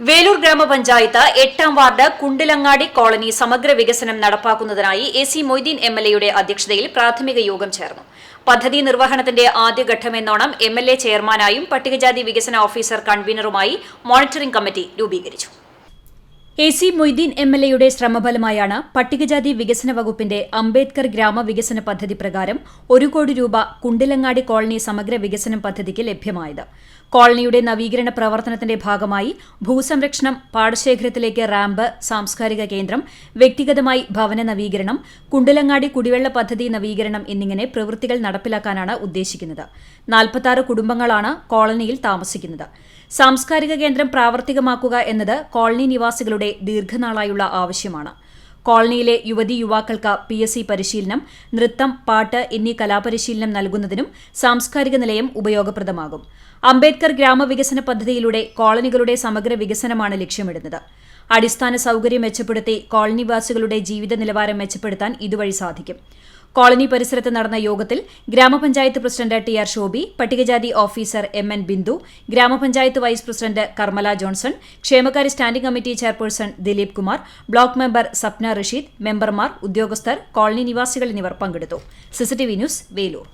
വേലൂർ ഗ്രാമപഞ്ചായത്ത് എട്ടാം ward Kundilangadi colony സമഗ്ര വികസനം നടപ്പാക്കുന്നതിനായി A C Moideen M L എയുടെ അധ്യക്ഷതയിൽ പ്രാഥമിക യോഗം ചേർന്നു. പദ്ധതി നിർവഹണത്തിന്റെ ആദ്യഘട്ടമെന്നോണം എം എൽ എ ചെയർമാനായും പട്ടികജാതി വികസന ഓഫീസർ കൺവീനറുമായി മോണിറ്ററിംഗ് കമ്മിറ്റി രൂപീകരിച്ചു. A C Moideen M L എയുടെ ശ്രമഫലമായാണ് പട്ടികജാതി വികസന വകുപ്പിന്റെ അംബേദ്കർ ഗ്രാമവികസന പദ്ധതി പ്രകാരം ഒരു കോടി രൂപ കുണ്ടിലങ്ങാടി കോളനി സമഗ്ര വികസന പദ്ധതിക്ക് ലഭ്യമായത്. കോളനിയുടെ നവീകരണ പ്രവർത്തനത്തിന്റെ ഭാഗമായി ഭൂസംരക്ഷണം പാടശേഖരത്തിലേക്ക് റാമ്പ് സാംസ്കാരിക കേന്ദ്രം വ്യക്തിഗതമായി ഭവന നവീകരണം കുണ്ടിലങ്ങാടി കുടിവെള്ള പദ്ധതി നവീകരണം എന്നിങ്ങനെ പ്രവൃത്തികൾ നടപ്പിലാക്കാനാണ് ഉദ്ദേശിക്കുന്നത്. നാൽപ്പത്താറ് കുടുംബങ്ങളാണ് കോളനിയിൽ താമസിക്കുന്നത്. സാംസ്കാരിക കേന്ദ്രം പ്രാവർത്തികമാക്കുക എന്നത് കോളനി നിവാസികളുടെ ദീർഘനാളായുള്ള ആവശ്യമാണ്. കോളനിയിലെ യുവതി യുവാക്കൾക്ക് പി എസ് സി പരിശീലനം നൃത്തം പാട്ട് എന്നീ കലാപരിശീലനം നൽകുന്നതിനും സാംസ്കാരിക നിലയം ഉപയോഗപ്രദമാകും. അംബേദ്കർ ഗ്രാമവികസന പദ്ധതിയിലൂടെ കോളനികളുടെ സമഗ്ര വികസനമാണ് ലക്ഷ്യമിടുന്നത്. അടിസ്ഥാന സൌകര്യം മെച്ചപ്പെടുത്തി കോളനിവാസികളുടെ ജീവിത നിലവാരം മെച്ചപ്പെടുത്താൻ ഇതുവഴി സാധിക്കും. കോളനി പരിസരത്ത് നടന്ന യോഗത്തിൽ ഗ്രാമപഞ്ചായത്ത് പ്രസിഡന്റ് ടി ആർ ഷോബി പട്ടികജാതി ഓഫീസർ എം എൻ ബിന്ദു ഗ്രാമപഞ്ചായത്ത് വൈസ് പ്രസിഡന്റ് കർമ്മല ജോൺസൺ ക്ഷേമകാര്യ standing committee chairperson Dileep Kumar block member Sapna Rasheed മെമ്പർമാർ ഉദ്യോഗസ്ഥർ കോളനി നിവാസികൾ എന്നിവർ പങ്കെടുത്തു. CCTV news Velur.